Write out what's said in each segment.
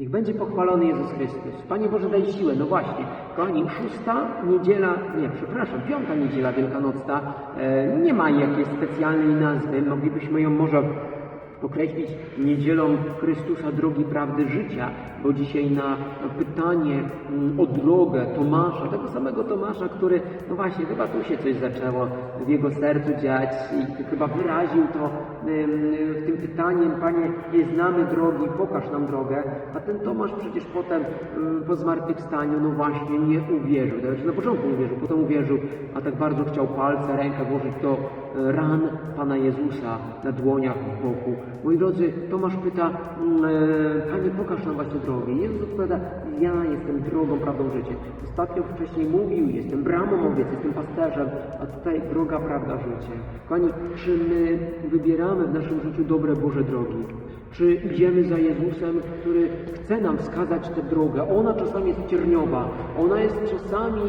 Niech będzie pochwalony Jezus Chrystus. Panie Boże, daj siłę. No właśnie, kochani, szósta niedziela, nie, przepraszam, piąta niedziela wielkanocna e, nie ma jakiejś specjalnej nazwy. Moglibyśmy ją może określić niedzielą Chrystusa drogi prawdy życia, bo dzisiaj na pytanie mm, o drogę Tomasza, tego samego Tomasza, który, no właśnie, chyba tu się coś zaczęło w jego sercu dziać i chyba wyraził to w tym pytaniem, Panie, nie znamy drogi, pokaż nam drogę, a ten Tomasz przecież potem po zmartwychwstaniu, no właśnie, nie uwierzył, znaczy na początku nie wierzył, potem uwierzył, a tak bardzo chciał palce, rękę włożyć do e, ran Pana Jezusa na dłoniach w boku. Moi drodzy, Tomasz pyta, mm, e, Panie, pokaż nam właśnie drogę. Jezus odpowiada, ja jestem drogą, prawdą, życiem. Ostatnio wcześniej mówił, jestem bramą owiec, jestem pasterzem, a tutaj droga, prawda, życie. Kochani, czy my wybieramy w naszym życiu dobre Boże drogi? Czy idziemy za Jezusem, który chce nam wskazać tę drogę? Ona czasami jest cierniowa, ona jest czasami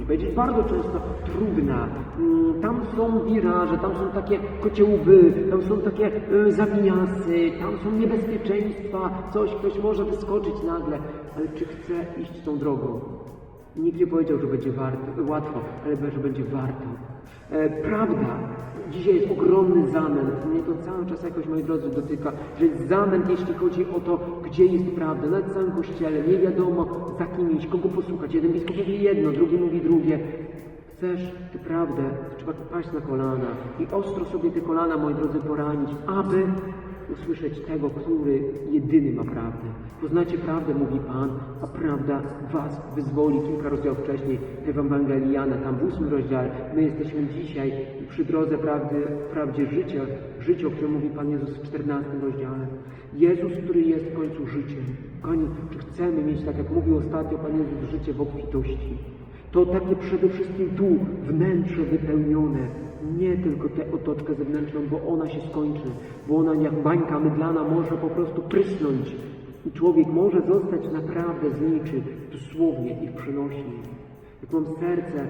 nie powiedzieć bardzo często trudna. Mm, Tam są wiraże, tam są takie kociołby, tam są takie y, zawiniasy, tam są niebezpieczeństwa, coś, ktoś może wyskoczyć nagle, ale czy chce iść tą drogą? Nikt nie powiedział, że będzie warto, łatwo, ale że będzie warto. E, prawda, dzisiaj jest ogromny zamęt. Mnie to cały czas jakoś, moi drodzy, dotyka, że jest zamęt, jeśli chodzi o to, gdzie jest prawda. Nawet w całym kościele nie wiadomo, za kim iść, kogo posłuchać. Jeden biskup mówi jedno, drugi mówi drugie. Chcesz tę prawdę, trzeba paść na kolana i ostro sobie te kolana, moi drodzy, poranić, aby usłyszeć tego, który jedyny ma prawdę. Poznacie prawdę, mówi Pan, a prawda was wyzwoli. Kilka rozdziałów wcześniej w Ewangelii Jana, tam w ósmym rozdziale. My jesteśmy dzisiaj przy drodze prawdy, prawdzie życia, życia, o którym mówi Pan Jezus w czternastym rozdziale. Jezus, który jest w końcu życiem. Kochani, czy chcemy mieć, tak jak mówił ostatnio Pan Jezus, życie w obfitości? To takie przede wszystkim tu, wnętrze wypełnione, nie tylko tę otoczkę zewnętrzną, bo ona się skończy, bo ona jak bańka mydlana może po prostu prysnąć. I człowiek może zostać naprawdę z niczym, dosłownie i w przenośni. Jak mam serce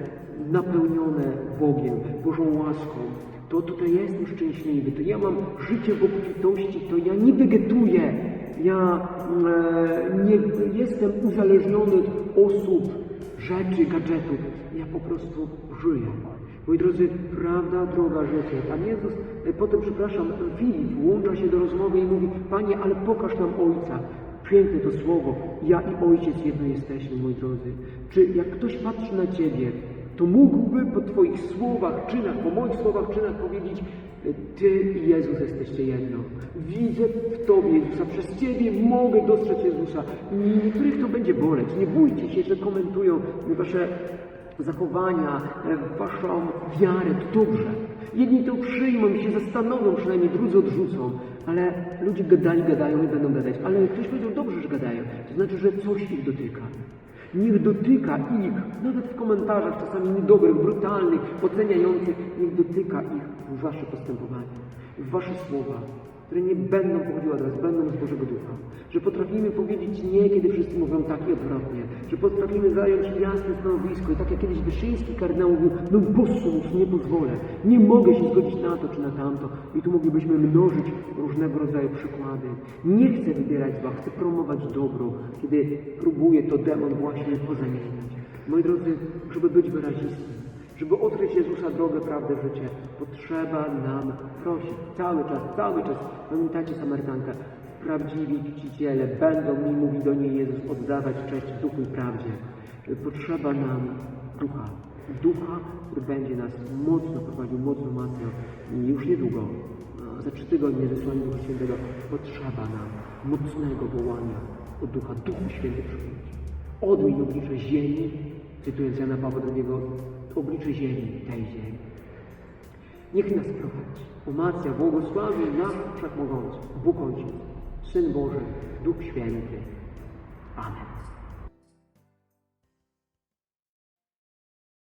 napełnione Bogiem, Bożą łaską, to tutaj jestem szczęśliwy, to ja mam życie w obfitości, to ja nie wegetuję, ja e, nie jestem uzależniony od osób, rzeczy, gadżetów. Ja po prostu żyję. Moi drodzy, prawda, droga życia. Pan Jezus, e, potem, przepraszam, Filip włącza się do rozmowy i mówi, Panie, ale pokaż nam Ojca. Piękne to słowo. Ja i Ojciec jedno jesteśmy, moi drodzy. Czy jak ktoś patrzy na Ciebie, to mógłby po Twoich słowach, czynach, po moich słowach, czynach powiedzieć, Ty i Jezus jesteście jedno. Widzę w Tobie Jezusa, przez Ciebie mogę dostrzec Jezusa. Niektórych to będzie boleć. Nie bójcie się, że komentują Wasze zachowania, Waszą wiarę. To dobrze. Jedni to przyjmą i się zastanowią, przynajmniej drudzy odrzucą. Ale ludzie gadali, gadają i będą gadać. Ale ktoś powiedział, dobrze, że gadają. To znaczy, że coś ich dotyka. Niech dotyka ich, nawet w komentarzach czasami niedobrych, brutalnych, oceniających, niech dotyka ich wasze postępowanie, wasze słowa, które nie będą pochodziły od was, będą z Bożego Ducha. Że potrafimy powiedzieć nie, kiedy wszyscy mówią tak i odwrotnie. Że potrafimy zająć jasne stanowisko i tak jak kiedyś Wyszyński kardynał mówił, no posłuch, nie pozwolę, nie mogę się zgodzić na to czy na tamto. I tu moglibyśmy mnożyć różnego rodzaju przykłady. Nie chcę wybierać zła, chcę promować dobro, kiedy próbuje to demon właśnie pozamieniać. Moi drodzy, żeby być wyrazistym, żeby odkryć Jezusa drogę, prawdę, życie, potrzeba nam prosić cały czas, cały czas. Pamiętacie Samarytankę? Prawdziwi czciciele będą mi, mówi do niej Jezus, oddawać cześć duchu i prawdzie. Potrzeba nam ducha. Ducha, który będzie nas mocno prowadził, mocno. I już niedługo, za trzy tygodnie zesłanie Ducha Świętego, potrzeba nam mocnego wołania o Ducha. Duchu Święty przychodzi. Odmień oblicze ziemi, cytując Jana Pawła II, oblicze ziemi, tej ziemi. Niech nas prowadzi, umacja, błogosławi nas Wszechmogący, Bóg Ojciec, Syn Boży, Duch Święty. Amen.